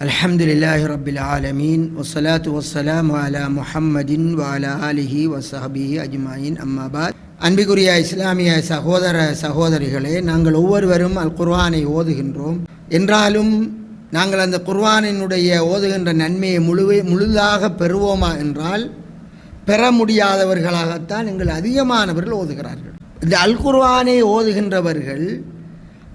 الحمد لله رب العالمين والصلاة والسلام على محمد وعلى آله وصحبه أجمعين أما بعد அன்பிக்குரிய இஸ்லாமிய சகோதர சகோதரிகளே நாங்கள் ஒவ்வொருவரும் அல் குர்ஆனை ஓதுகின்றோம் என்றாலும் நாங்கள் அந்த குர்ஆனினுடைய ஓதுகின்ற நன்மையை முழுவே முழுதாக பெறுவோமா என்றால் பெற முடியாதவர்களாகத்தான் எங்கள் அதிகமானவர்கள் ஓதுகிறார்கள் இந்த அல் குர்ஆனை ஓதுகின்றவர்கள்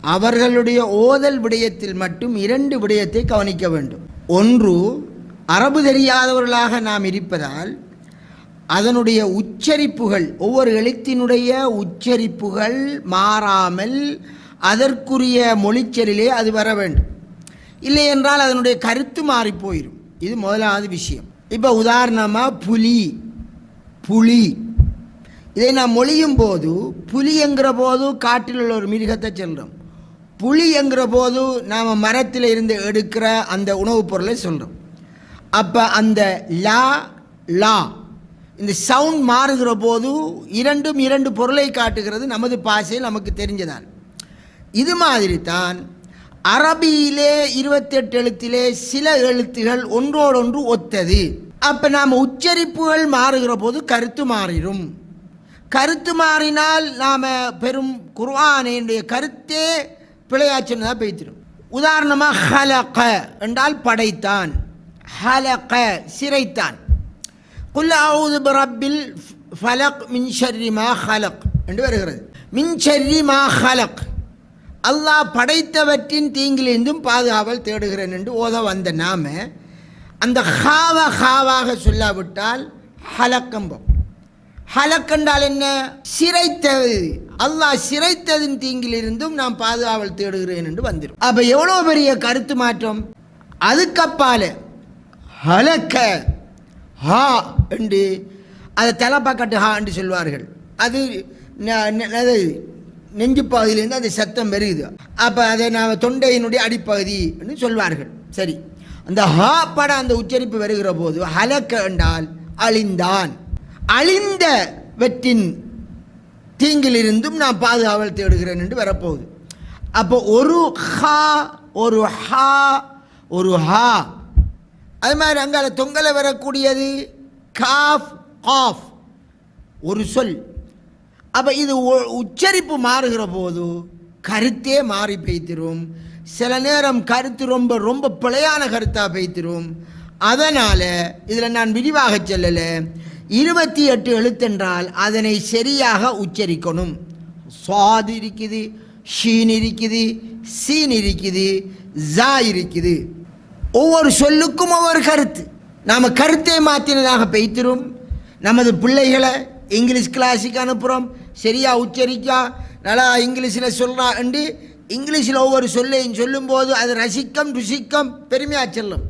அவர்களுடைய ஓதல் விடயத்தில் மட்டும் இரண்டு விடயத்தை கவனிக்க வேண்டும். ஒன்று அரபு தெரியாதவர்களாக நாம் இருப்பதால் அதனுடைய உச்சரிப்புகள் ஒவ்வொரு எழுத்தினுடைய உச்சரிப்புகள் மாறாமல் அதற்குரிய மொழிச்சரிலே அது வர வேண்டும். இல்லை என்றால் அதனுடைய கருத்து மாறி போயிடும் இது முதலாவது விஷயம். இப்போ உதாரணமாக புலி புலி. இதை நாம் மொழியும் போது புலி என்கிற போது காட்டில் உள்ள ஒரு மிருகத்தை சொல்கிறோம் புலி போது நாம் மரத்தில் இருந்து எடுக்கிற அந்த உணவுப் பொருளை சொல்கிறோம் அப்போ அந்த லா லா இந்த சவுண்ட் மாறுகிற போது இரண்டும் இரண்டு பொருளை காட்டுகிறது நமது பாஷையில் நமக்கு தெரிஞ்சதான் இது மாதிரி தான் அரபியிலே இருபத்தெட்டு எழுத்திலே சில எழுத்துகள் ஒன்றோடொன்று ஒத்தது. அப்போ நாம் உச்சரிப்புகள் மாறுகிற போது கருத்து மாறிடும். கருத்து மாறினால் நாம் பெரும் குர்ஆனுடைய கருத்தே பிழையாச்சுன்னு பேய்த்திடும் உதாரணமாக ஹலக என்றால் படைத்தான். ஹலக சிறைத்தான் குல் அவுது பிரபில் ஃபலக் மின் ஷர்ரி மா ஹலக் என்று வருகிறது. மின் ஷர்ரி மா ஹலக். அல்லாஹ் படைத்தவற்றின் தீங்கிலிருந்தும் பாதுகாவல் தேடுகிறேன் என்று ஓத வந்த நாம அந்த ஹாவ ஹாவாக சொல்லாவிட்டால் ஹலக்கம்பம் ஹலக் என்றால் என்ன? சிறைத்தது. அல்லாஹ் சிறைத்ததின் தீங்கிலிருந்தும் நான் பாதுகாவல் தேடுகிறேன் என்று வந்துடும் அப்போ எவ்வளோ பெரிய கருத்து மாற்றம்? அதுக்கப்பால ஹலக்க ஹா என்று அதை தலைப்பாக்கட்டு ஹா என்று சொல்வார்கள். அது அது நெஞ்சு பகுதியிலேருந்து அந்த சத்தம் வருகுது அப்போ அதை நான் தொண்டையினுடைய அடிப்பகுதி என்று சொல்வார்கள். சரி. அந்த ஹா பட அந்த உச்சரிப்பு வருகிற போது ஹலக்க என்றால் அழிந்தான். அழிந்தவற்றின் தீங்கிலிருந்தும் நான் பாதுகாவல் தேடுகிறேன் என்று வரப்போகுது. அப்போ ஒரு ஹா ஒரு ஹா ஒரு ஹா. அது மாதிரி அங்கால தொங்கல வரக்கூடியது காஃப் காஃப். ஒரு சொல். அப்போ இது உச்சரிப்பு மாறுகிற போது கருத்தே மாறி பெய்த்திரும். சில நேரம் கருத்து ரொம்ப ரொம்ப பிழையான கருத்தாக பெய்த்திரும். அதனால் இதில் நான் விரிவாக செல்லலை. இருபத்தி எட்டு எழுத்தென்றால் அதனை சரியாக உச்சரிக்கணும். சுவாது இருக்குது ஷீன் இருக்குது சீன் இருக்குது ஜா இருக்குது. ஒவ்வொரு சொல்லுக்கும் ஒவ்வொரு கருத்து. நாம் கருத்தை மாற்றினதாக பெய்த்திரும். நமது பிள்ளைகளை இங்கிலீஷ் கிளாஸுக்கு அனுப்புகிறோம் சரியாக உச்சரிக்கா நல்லா இங்கிலீஷில் சொல்கிறா என்று இங்கிலீஷில் ஒவ்வொரு சொல்லையும் சொல்லும்போது அது ரசிக்கம் ருசிக்கம் பெருமையாக செல்லும்.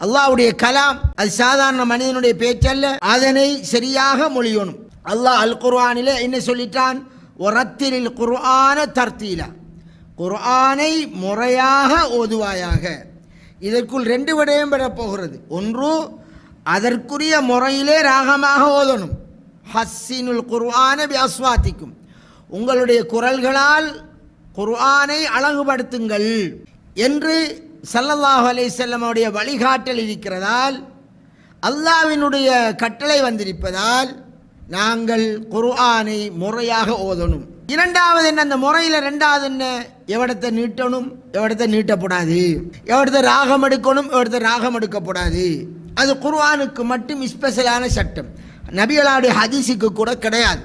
அல்லாஹ்வுடைய கலாம் அது சாதாரண மனிதனுடைய பேச்சல்ல அதனை சரியாக மொழியணும். அல்லாஹ் அல் குர்ஆனிலே என்ன சொல்லிட்டான்? ஒரத்திலில் குர்ஆன தர்த்தீல. குர்ஆனை முறையாக ஓதுவாயாக. இதற்குள் ரெண்டு விடயம் பெறப்போகிறது. ஒன்று அதற்குரிய முறையிலே ராகமாக ஓதணும். ஹஸ்ஸினுல் குர்ஆன பி உங்களுடைய குரல்களால் குர்ஆனை அழகுபடுத்துங்கள் என்று சல்லல்லாஹ் அலைஹி வஸல்லமுடைய வழிகாட்டல் இருக்கிறதால் அல்லாவினுடைய கட்டளை வந்திருப்பதால் நாங்கள் குர்ஆனை முறையாக ஓதணும். இரண்டாவது என்ன? அந்த முறையில் ரெண்டாவது என்ன? எவடத்தை நீட்டணும் எவடத்தை நீட்டக்கூடாது எவடத்தை ராகம் எடுக்கணும் எவடத்தை ராகம் எடுக்கப்படாது. அது குர்ஆனுக்கு மட்டும் ஸ்பெஷலான சட்டம். நபிகளாவுடைய ஹதீஸுக்கு கூட கிடையாது.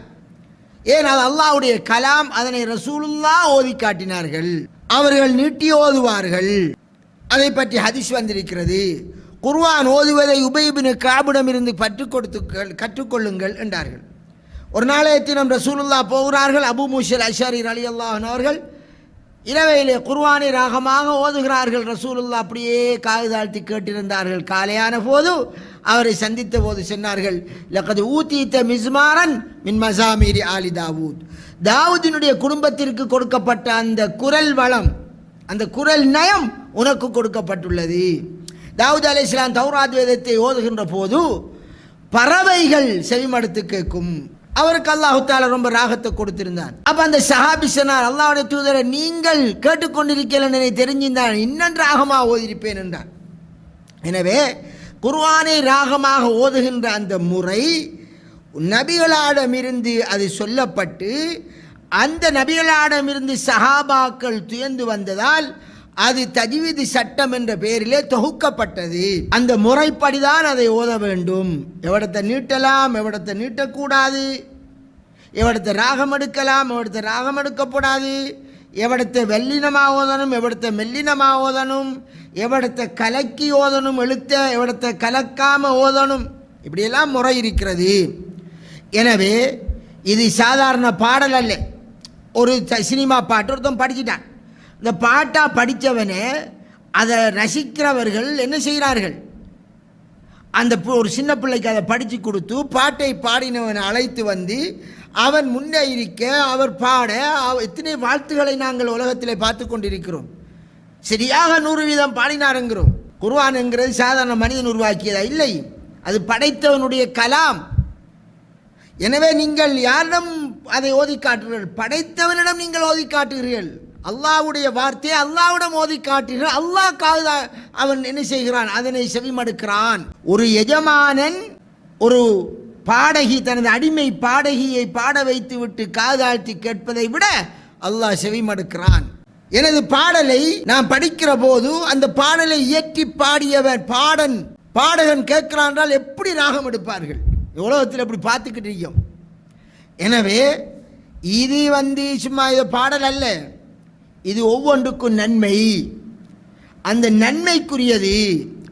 ஏன்? அது அல்லாவுடைய கலாம் அதனை ரசூலுல்லா ஓதி காட்டினார்கள். அவர்கள் நீட்டி ஓதுவார்கள். அதை பற்றி ஹதிஸ் வந்திருக்கிறது. குர்வான் ஓதுவதை உபயபின் காபிடம் இருந்து பற்றுக் கொடுத்து கற்றுக்கொள்ளுங்கள் என்றார்கள். ஒரு நாளையத்தினம் ரசூலுல்லா போகிறார்கள். அபு மூஷல் அஷாரி அலி அல்லாஹன் அவர்கள் இரவையிலே குர்வானை ராகமாக ஓதுகிறார்கள். ரசூலுல்லா அப்படியே காது தாழ்த்தி கேட்டிருந்தார்கள். காலையான போது அவரை சந்தித்த போது சொன்னார்கள் லக்கது ஊத்தீத்த மிஸ்மாரன் மின் மசாமீரி ஆலி தாவூத். தாவூதினுடைய குடும்பத்திற்கு கொடுக்கப்பட்ட அந்த குரல் வளம் அந்த குரல் நயம் உனக்கு கொடுக்கப்பட்டுள்ளது. தாவூத் அலி இஸ்லாம் தௌராத் வேதத்தை ஓதுகின்ற போது பறவைகள் செவிமடுத்து கேட்கும். அவருக்கு அல்லாஹுத்தால ரொம்ப ராகத்தை கொடுத்திருந்தான். அப்ப அந்த சஹாபி சொன்னார் தூதரை நீங்கள் கேட்டுக்கொண்டிருக்கிறேன் தெரிஞ்சிருந்தான் இன்னும் ராகமாக ஓதிருப்பேன் என்றான் எனவே குர்வானை ராகமாக ஓதுகின்ற அந்த முறை நபிகளாடமிருந்து அது சொல்லப்பட்டு அந்த நபிகளாடமிருந்து சஹாபாக்கள் துயர்ந்து வந்ததால் அது தஜ்வீது சட்டம் என்ற பெயரிலே தொகுக்கப்பட்டது. அந்த முறைப்படிதான் அதை ஓத வேண்டும். எவடத்தை நீட்டலாம் எவடத்தை நீட்டக்கூடாது. எவடத்தை ராகம் எடுக்கலாம் எவடத்தை ராகம் எடுக்கப்படாது. எவடத்தை வெள்ளினமாக ஓதணும் எவடத்தை மெல்லினமாக ஓதணும். எவடத்தை கலக்கி ஓதணும் எழுத்த எவடத்தை கலக்காமல் ஓதணும். இப்படியெல்லாம் முறை இருக்கிறது. எனவே இது சாதாரண பாடல் அல்ல. ஒரு சினிமா பாட்டு ஒருத்தன் படிச்சிட்டான். இந்த பாட்டா படித்தவனே அதை ரசிக்கிறவர்கள் என்ன செய்கிறார்கள்? அந்த ஒரு சின்ன பிள்ளைக்கு அதை படித்து கொடுத்து பாட்டை பாடினவனை அழைத்து வந்து அவன் முன்னே இருக்க அவர் பாட அவ- எத்தனை வாழ்த்துக்களை நாங்கள் உலகத்தில் பார்த்து கொண்டிருக்கிறோம். சரியாக நூறு வீதம் பாடினாருங்கிறோம். குர்ஆன்ங்கிறது சாதாரண மனிதன் உருவாக்கியதா? இல்லை. அது படைத்தவனுடைய கலாம். எனவே நீங்கள் யாரிடம் அதை ஓதி காட்டுகிறீர்கள்? படைத்தவனிடம் நீங்கள் ஓதி காட்டுகிறீர்கள். அல்லாஹ்வுடைய வார்த்தையை அல்லாவிடம் மோதி காட்டுகிறீர்கள் அல்லாஹ் காது அவன் என்ன செய்கிறான்? அதனை செவிமடுக்கிறான். ஒரு எஜமானன் ஒரு பாடகி தனது அடிமை பாடகியை பாட வைத்து விட்டு காதாழ்த்தி கேட்பதை விட அல்லாஹ் செவிமடுக்கிறான். எனது பாடலை நான் படிக்கிற போது அந்த பாடலை இயற்றி பாடியவர் பாடன். பாடகன் கேட்கிறான் என்றால் எப்படி ராகம் எடுப்பார்கள்? உலகத்தில் அப்படி பார்த்துக்கிட்டு இருக்கோம்? எனவே இது வந்து சும்மா இது பாடல் அல்ல. இது ஒவ்வொன்றுக்கும் நன்மை. அந்த நன்மைக்குரியது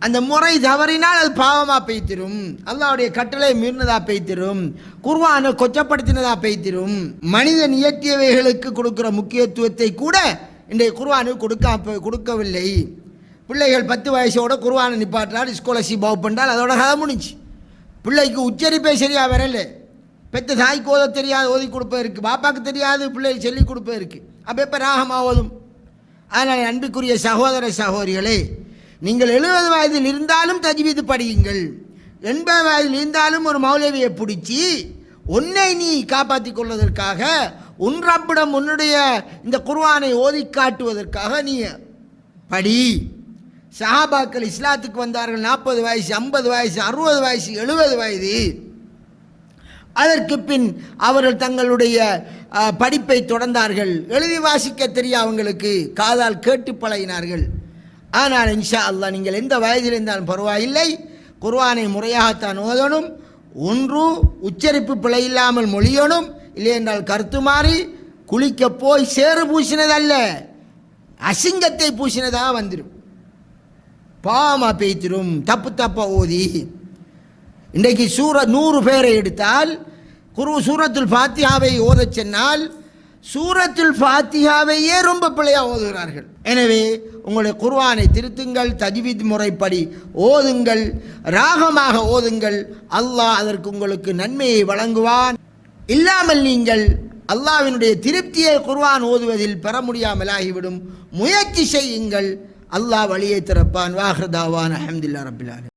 அந்த முறை தவறினால் அது பாவமாக பெய்த்திரும். அல்லாவுடைய கட்டளை மீறினதா பெய்த்திரும். குர்வானை கொச்சப்படுத்தினதா பெய்த்திரும். மனிதன் இயற்றியவைகளுக்கு கொடுக்குற முக்கியத்துவத்தை கூட இன்றைய குர்வானுக்கு கொடுக்க கொடுக்கவில்லை. பிள்ளைகள் பத்து வயசோட குர்வானை நிப்பாட்டினால் ஸ்காலர்ஷிப் பாவ் பண்ணால் அதோட கதை முடிஞ்சு. பிள்ளைக்கு உச்சரிப்பே சரியாக வரல. பெத்த தாய்க்கு ஓத தெரியாது ஓதி கொடுப்பதற்கு பாப்பாக்கு தெரியாது பிள்ளைகள் சொல்லி கொடுப்பதற்கு. அப்போ எப்போ ராகமாவதும். அதனால் அன்புக்குரிய சகோதர சகோதரிகளே நீங்கள் எழுபது வயதில் இருந்தாலும் தஜ்வீது படியுங்கள். எண்பது வயதில் இருந்தாலும் ஒரு மௌலவியை பிடிச்சி உன்னை நீ காப்பாற்றிக் கொள்வதற்காக உன் ரப்பிடம் உன்னுடைய இந்த குர்வானை ஓதி காட்டுவதற்காக நீ படி. சஹாபாக்கள் இஸ்லாத்துக்கு வந்தார்கள் நாற்பது வயசு ஐம்பது வயசு அறுபது வயசு எழுபது வயது அதற்கு பின் அவர்கள் தங்களுடைய படிப்பை தொடர்ந்தார்கள். எழுதி வாசிக்க தெரியும் அவங்களுக்கு? காதால் கேட்டு பழகினார்கள். ஆனால் இன்ஷா அல்லாஹ் நீங்கள் எந்த வயதில் இருந்தாலும் பரவாயில்லை. குர்வானை முறையாகத்தான் ஓதணும். ஒன்று உச்சரிப்பு பிழை இல்லாமல் மொழியணும். இல்லை என்றால் கருத்து மாறி குளிக்க போய் சேறு பூசினதல்ல. அசிங்கத்தை பூசினதாக வந்துடும் பாமா பேய்த்திரும் தப்பு தப்பா ஓதி. இன்றைக்கு சூர நூறு பேரை எடுத்தால் குரு சூரத்துல் ஃபாத்தியாவை ஓதச் சென்னால் சூரத்துல் ஃபாத்தியாவையே ரொம்ப பிழையா ஓதுகிறார்கள். எனவே உங்களுடைய குர்வானை திருத்துங்கள் தஜ்வித் முறைப்படி ஓதுங்கள் ராகமாக ஓதுங்கள் அல்லாஹ் அதற்கு உங்களுக்கு நன்மையை வழங்குவான். இல்லாமல் நீங்கள் அல்லாவினுடைய திருப்தியை குர்வான் ஓதுவதில் பெற முடியாமல் ஆகிவிடும் முயற்சி செய்யுங்கள் அல்லாஹ் வழியை திறப்பான். வாஹ்ரதாவான் அஹமதுல்லா ரபிலான்